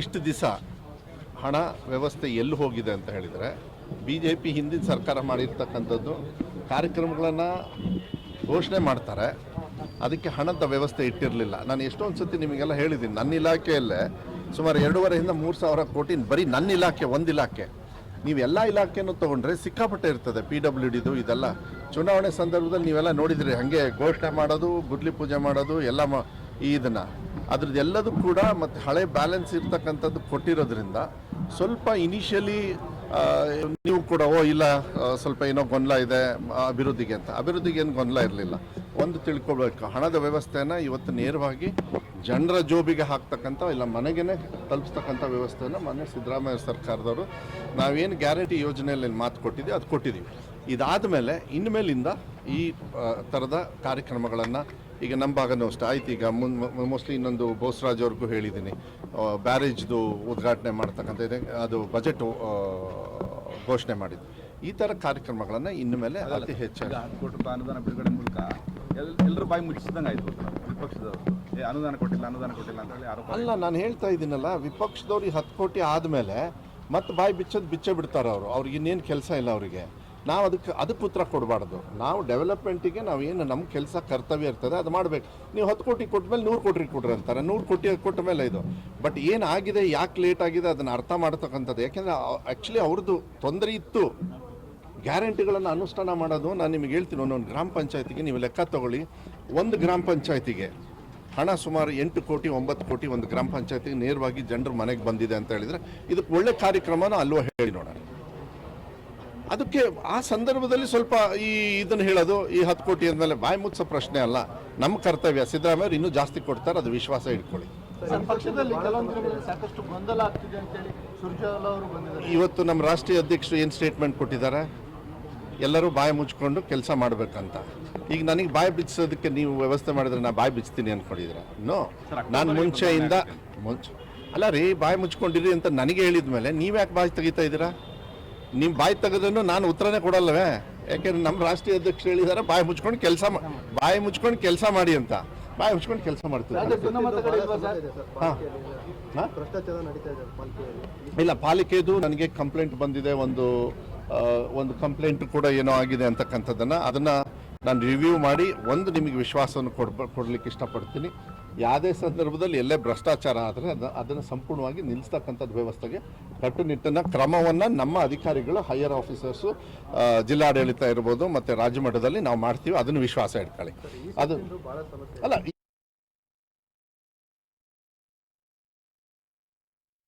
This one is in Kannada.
ಇಷ್ಟು ದಿವಸ ಹಣ ವ್ಯವಸ್ಥೆ ಎಲ್ಲಿ ಹೋಗಿದೆ ಅಂತ ಹೇಳಿದರೆ ಬಿ ಜೆ ಪಿ ಹಿಂದಿನ ಸರ್ಕಾರ ಮಾಡಿರ್ತಕ್ಕಂಥದ್ದು ಕಾರ್ಯಕ್ರಮಗಳನ್ನು ಘೋಷಣೆ ಮಾಡ್ತಾರೆ. ಅದಕ್ಕೆ ಹಣದ ವ್ಯವಸ್ಥೆ ಇಟ್ಟಿರಲಿಲ್ಲ. ನಾನು ಎಷ್ಟೊಂದು ಸತಿ ನಿಮಗೆಲ್ಲ ಹೇಳಿದ್ದೀನಿ. ನನ್ನ ಇಲಾಖೆಯಲ್ಲೇ ಸುಮಾರು ಎರಡೂವರೆಯಿಂದ ಮೂರು ಸಾವಿರ ಕೋಟಿ ಬರೀ ನನ್ನ ಇಲಾಖೆ, ಒಂದು ಇಲಾಖೆ. ನೀವು ಎಲ್ಲ ಇಲಾಖೆನೂ ತೊಗೊಂಡ್ರೆ ಸಿಕ್ಕಾಪಟ್ಟೆ ಇರ್ತದೆ. ಪಿ ಡಬ್ಲ್ಯೂ ಡಿದು ಇದೆಲ್ಲ. ಚುನಾವಣೆ ಸಂದರ್ಭದಲ್ಲಿ ನೀವೆಲ್ಲ ನೋಡಿದ್ರಿ. ಹಾಗೆ ಘೋಷಣೆ ಮಾಡೋದು ಗುದ್ಲಿ ಪೂಜೆ ಮಾಡೋದು, ಎಲ್ಲ ಮ ಈ ಇದನ್ನು. ಅದ್ರದ್ದು ಕೂಡ ಮತ್ತು ಹಳೆ ಬ್ಯಾಲೆನ್ಸ್ ಇರ್ತಕ್ಕಂಥದ್ದು ಕೊಟ್ಟಿರೋದ್ರಿಂದ ಸ್ವಲ್ಪ ಇನಿಷಿಯಲಿ ನೀವು ಕೂಡ, ಓ, ಇಲ್ಲ ಸ್ವಲ್ಪ ಏನೋ ಗೊಂದಲ ಇದೆ ಅಭಿವೃದ್ಧಿಗೆ ಅಂತ. ಅಭಿವೃದ್ಧಿಗೆ ಏನು ಗೊಂದಲ ಇರಲಿಲ್ಲ. ಒಂದು ತಿಳ್ಕೊಳ್ಬೇಕು ಹಣದ ವ್ಯವಸ್ಥೆನ ಇವತ್ತು ನೇರವಾಗಿ ಜನರ ಜೋಬಿಗೆ ಹಾಕ್ತಕ್ಕಂಥ ಇಲ್ಲ ಮನೆಗೇನೆ ತಲುಪಿಸ್ತಕ್ಕಂಥ ವ್ಯವಸ್ಥೆಯನ್ನು ಮೊನ್ನೆ ಸಿದ್ದರಾಮಯ್ಯ ಸರ್ಕಾರದವರು ನಾವೇನು ಗ್ಯಾರಂಟಿ ಯೋಜನೆಯಲ್ಲಿ ಮಾತು ಕೊಟ್ಟಿದ್ದೀವಿ ಅದು ಕೊಟ್ಟಿದ್ದೀವಿ ಇದಾದ ಮೇಲೆ ಇನ್ಮೇಲಿಂದ ಈ ಥರದ ಕಾರ್ಯಕ್ರಮಗಳನ್ನು ಈಗ ನಮ್ಮ ಭಾಗನೂ ಅಷ್ಟೇ. ಆಯ್ತು ಈಗ ಮುನ್ ಮೋಸ್ಟ್ಲಿ ಇನ್ನೊಂದು ಬೋಸ್ರಾಜ್ ಅವ್ರಿಗೂ ಹೇಳಿದ್ದೀನಿ ಬ್ಯಾರೇಜ್ದು ಉದ್ಘಾಟನೆ ಮಾಡ್ತಕ್ಕಂಥ ಇದೆ. ಅದು ಬಜೆಟ್ ಘೋಷಣೆ ಮಾಡಿದ್ದು. ಈ ಥರ ಕಾರ್ಯಕ್ರಮಗಳನ್ನು ಇನ್ನು ಮೇಲೆ ಅತಿ ಹತ್ತು ಕೋಟಿ ರೂಪಾಯಿ ಅನುದಾನ ಬಿಡುಗಡೆ ಮೂಲಕ ಎಲ್ ಎಲ್ಲರೂ ಬಾಯಿ ಮುಚ್ಚಿದಂಗೆ ಆಯಿತು ವಿಪಕ್ಷದವರು. ಏ ಅನುದಾನ ಕೊಟ್ಟಿಲ್ಲ ಅನುದಾನ ಕೊಟ್ಟಿಲ್ಲ ಅಂತ ಹೇಳಿ ಆರೋಪ ಅಲ್ಲ ನಾನು ಹೇಳ್ತಾ ಇದ್ದೀನಲ್ಲ ವಿಪಕ್ಷದವ್ರಿಗೆ ಹತ್ತು ಕೋಟಿ ಆದಮೇಲೆ ಮತ್ತೆ ಬಾಯಿ ಬಿಚ್ಚೋದು ಬಿಚ್ಚೇ ಬಿಡ್ತಾರೆ ಅವರು ಅವ್ರಿಗೆ ಇನ್ನೇನು ಕೆಲಸ ಇಲ್ಲ ಅವರಿಗೆ. ನಾವು ಅದಕ್ಕೆ ಅದಕ್ಕೆ ಉತ್ತರ ಕೊಡಬಾರ್ದು. ನಾವು ಡೆವಲಪ್ಮೆಂಟಿಗೆ ನಾವು ಏನು ನಮ್ಮ ಕೆಲಸ ಕರ್ತವ್ಯ ಇರ್ತದೆ, ಅದು ಮಾಡಬೇಕು. ನೀವು ಹತ್ತು ಕೋಟಿ ಕೊಟ್ಟ ಮೇಲೆ ನೂರು ಕೋಟಿ ಕೊಡ್ರಿ ಅಂತಾರೆ. ನೂರು ಕೋಟಿ ಕೊಟ್ಟ ಮೇಲೆ ಇದು. ಬಟ್ ಏನಾಗಿದೆ ಯಾಕೆ ಲೇಟ್ ಆಗಿದೆ ಅದನ್ನು ಅರ್ಥ ಮಾಡ್ತಕ್ಕಂಥದ್ದು. ಯಾಕೆಂದರೆ ಆ್ಯಕ್ಚುಲಿ ಅವ್ರದ್ದು ತೊಂದರೆ ಇತ್ತು. ಗ್ಯಾರಂಟಿಗಳನ್ನು ಅನುಷ್ಠಾನ ಮಾಡೋದು, ನಾನು ನಿಮಗೆ ಹೇಳ್ತೀನಿ, ಒಂದೊಂದು ಗ್ರಾಮ ಪಂಚಾಯತಿಗೆ ನೀವು ಲೆಕ್ಕ ತಗೊಳ್ಳಿ. ಒಂದು ಗ್ರಾಮ ಪಂಚಾಯತಿಗೆ ಹಣ ಸುಮಾರು ಎಂಟು ಕೋಟಿ, ಒಂಬತ್ತು ಕೋಟಿ ಒಂದು ಗ್ರಾಮ ಪಂಚಾಯತಿಗೆ ನೇರವಾಗಿ ಜನರ ಮನೆಗೆ ಬಂದಿದೆ ಅಂತ ಹೇಳಿದರೆ ಇದಕ್ಕೆ ಒಳ್ಳೆ ಕಾರ್ಯಕ್ರಮನ ಅಲ್ವೋ ಹೇಳಿ ನೋಡೋಣ. ಅದಕ್ಕೆ ಆ ಸಂದರ್ಭದಲ್ಲಿ ಸ್ವಲ್ಪ ಈ ಇದನ್ನು ಹೇಳೋದು ಈ ಹತ್ತು ಕೋಟಿ ಅಂದಮೇಲೆ ಬಾಯಿ ಮುಚ್ಚೋ ಪ್ರಶ್ನೆ ಅಲ್ಲ. ನಮ್ಮ ಕರ್ತವ್ಯ. ಸಿದ್ದರಾಮಯ್ಯ ಇನ್ನೂ ಜಾಸ್ತಿ ಕೊಡ್ತಾರೆ ಅದು ವಿಶ್ವಾಸ ಇಟ್ಕೊಳ್ಳಿ. ಸಾಕಷ್ಟು ಗೊಂದಲ ಆಗ್ತಿದೆ ಅಂತೇಳಿ ಸುರ್ಜೇವಾಲಾ ಇವತ್ತು ನಮ್ಮ ರಾಷ್ಟ್ರೀಯ ಅಧ್ಯಕ್ಷರು ಏನು ಸ್ಟೇಟ್ಮೆಂಟ್ ಕೊಟ್ಟಿದ್ದಾರೆ? ಎಲ್ಲರೂ ಬಾಯಿ ಮುಚ್ಕೊಂಡು ಕೆಲಸ ಮಾಡಬೇಕಂತ. ಈಗ ನನಗೆ ಬಾಯಿ ಬಿಚ್ಚಿಸೋದಕ್ಕೆ ನೀವು ವ್ಯವಸ್ಥೆ ಮಾಡಿದ್ರೆ ನಾನು ಬಾಯಿ ಬಿಚ್ತೀನಿ ಅಂದ್ಕೊಂಡಿದ್ರೆ ನೋ ನಾನು ಮುಂಚೆಯಿಂದ ಮುಂಚೆ. ಅಲ್ಲ ರೀ ಬಾಯಿ ಮುಚ್ಕೊಂಡಿರಿ ಅಂತ ನನಗೆ ಹೇಳಿದ ಮೇಲೆ ನೀವು ಯಾಕೆ ಬಾಯಿ ತೆಗಿತಾ ಇದ್ದೀರಾ? ನಿಮ್ಮ ಬಾಯಿ ತೆಗೆದನ್ನು ನಾನು ಉತ್ತರನೇ ಕೊಡಲ್ಲವೇ? ಯಾಕೆಂದ್ರೆ ನಮ್ಮ ರಾಷ್ಟ್ರೀಯ ಅಧ್ಯಕ್ಷರು ಹೇಳಿದ್ದಾರೆ ಬಾಯಿ ಮುಚ್ಕೊಂಡು ಕೆಲಸ ಬಾಯಿ ಮುಚ್ಕೊಂಡು ಕೆಲಸ ಮಾಡಿ ಅಂತ. ಬಾಯಿ ಮುಚ್ಕೊಂಡು ಕೆಲಸ ಮಾಡ್ತೀವಿ ಇಲ್ಲ ಪಾಲಿಕೆದು ನನಗೆ ಕಂಪ್ಲೇಂಟ್ ಬಂದಿದೆ ಒಂದು ಒಂದು ಕಂಪ್ಲೇಂಟ್ ಕೂಡ ಏನೋ ಆಗಿದೆ ಅಂತಕ್ಕಂಥದ್ದನ್ನು. ಅದನ್ನು ನಾನು ರಿವ್ಯೂ ಮಾಡಿ ಒಂದು ನಿಮಗೆ ವಿಶ್ವಾಸವನ್ನು ಕೊಡ್ಬ ಕೊಡಲಿಕ್ಕೆ ಇಷ್ಟಪಡ್ತೀನಿ. ಯಾವುದೇ ಸಂದರ್ಭದಲ್ಲಿ ಎಲ್ಲೇ ಭ್ರಷ್ಟಾಚಾರ ಆದರೆ ಅದು ಅದನ್ನು ಸಂಪೂರ್ಣವಾಗಿ ನಿಲ್ಲಿಸ್ತಕ್ಕಂಥದ್ದು ವ್ಯವಸ್ಥೆಗೆ ಕಟ್ಟುನಿಟ್ಟಿನ ಕ್ರಮವನ್ನು ನಮ್ಮ ಅಧಿಕಾರಿಗಳು ಹೈಯರ್ ಆಫೀಸರ್ಸು ಜಿಲ್ಲಾಡಳಿತ ಇರ್ಬೋದು ಮತ್ತು ರಾಜ್ಯ ಮಟ್ಟದಲ್ಲಿ ನಾವು ಮಾಡ್ತೀವಿ. ಅದನ್ನು ವಿಶ್ವಾಸ ಇಟ್ಕೊಳ್ಳಿ. ಅದು ಅಲ್ಲ